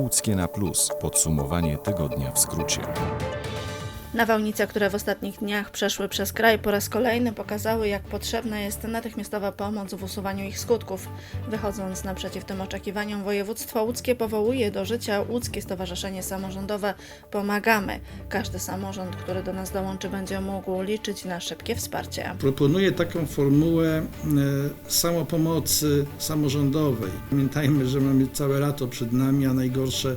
Łódzkie na Plus. Podsumowanie tygodnia w skrócie. Nawałnice, które w ostatnich dniach przeszły przez kraj po raz kolejny pokazały, jak potrzebna jest natychmiastowa pomoc w usuwaniu ich skutków. Wychodząc naprzeciw tym oczekiwaniom, województwo łódzkie powołuje do życia Łódzkie Stowarzyszenie Samorządowe Pomagamy. Każdy samorząd, który do nas dołączy, będzie mógł liczyć na szybkie wsparcie. Proponuję taką formułę e, samopomocy samorządowej. Pamiętajmy, że mamy całe lato przed nami, a najgorsze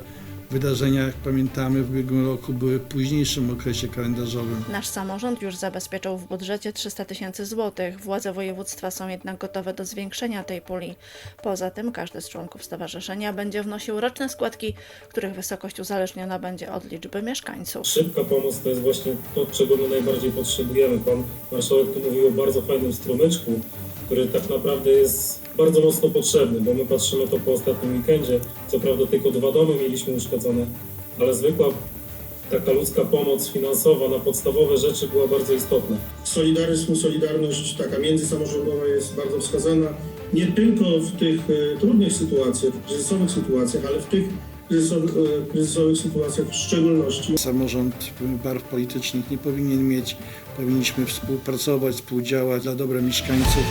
wydarzenia, jak pamiętamy, w ubiegłym roku były w późniejszym okresie kalendarzowym. Nasz samorząd już zabezpieczył w budżecie 300 tysięcy złotych. Władze województwa są jednak gotowe do zwiększenia tej puli. Poza tym każdy z członków stowarzyszenia będzie wnosił roczne składki, których wysokość uzależniona będzie od liczby mieszkańców. Szybka pomoc to jest właśnie to, czego my najbardziej potrzebujemy. Pan marszałek tu mówił o bardzo fajnym strumyczku, który tak naprawdę jest bardzo mocno potrzebny, bo my patrzymy to po ostatnim weekendzie. Co prawda tylko dwa domy mieliśmy uszkodzone, ale zwykła taka ludzka pomoc finansowa na podstawowe rzeczy była bardzo istotna. Solidaryzm, solidarność taka międzysamorządowa jest bardzo wskazana nie tylko w tych e, trudnych sytuacjach, kryzysowych sytuacjach, ale w tych kryzysowych, e, kryzysowych sytuacjach w szczególności. Samorząd barw politycznych nie powinien mieć. Powinniśmy współpracować, współdziałać dla dobra mieszkańców.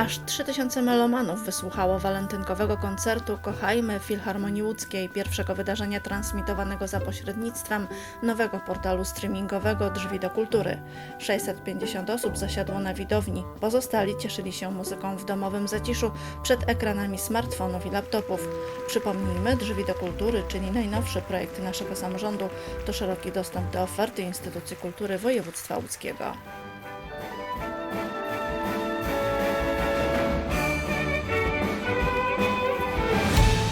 Aż 3000 melomanów wysłuchało walentynkowego koncertu Kochajmy Filharmonii Łódzkiej, pierwszego wydarzenia transmitowanego za pośrednictwem nowego portalu streamingowego Drzwi do Kultury. 650 osób zasiadło na widowni, pozostali cieszyli się muzyką w domowym zaciszu przed ekranami smartfonów i laptopów. Przypomnijmy, Drzwi do Kultury, czyli najnowszy projekt naszego samorządu, to szeroki dostęp do oferty instytucji kultury województwa łódzkiego.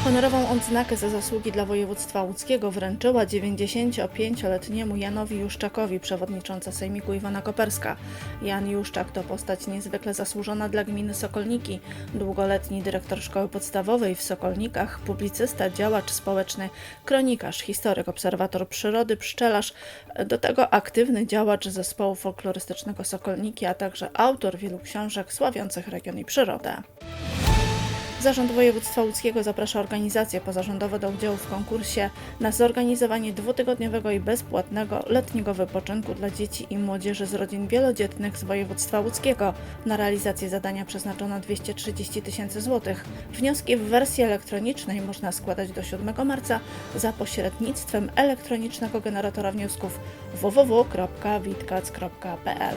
Honorową odznakę za zasługi dla województwa łódzkiego wręczyła 95-letniemu Janowi Juszczakowi, przewodnicząca Sejmiku Iwona Koperska. Jan Juszczak to postać niezwykle zasłużona dla gminy Sokolniki, długoletni dyrektor szkoły podstawowej w Sokolnikach, publicysta, działacz społeczny, kronikarz, historyk, obserwator przyrody, pszczelarz, do tego aktywny działacz zespołu folklorystycznego Sokolniki, a także autor wielu książek sławiących region i przyrodę. Zarząd Województwa Łódzkiego zaprasza organizacje pozarządowe do udziału w konkursie na zorganizowanie dwutygodniowego i bezpłatnego letniego wypoczynku dla dzieci i młodzieży z rodzin wielodzietnych z województwa łódzkiego. Na realizację zadania przeznaczono 230 tysięcy złotych. Wnioski w wersji elektronicznej można składać do 7 marca za pośrednictwem elektronicznego generatora wniosków www.witkac.pl.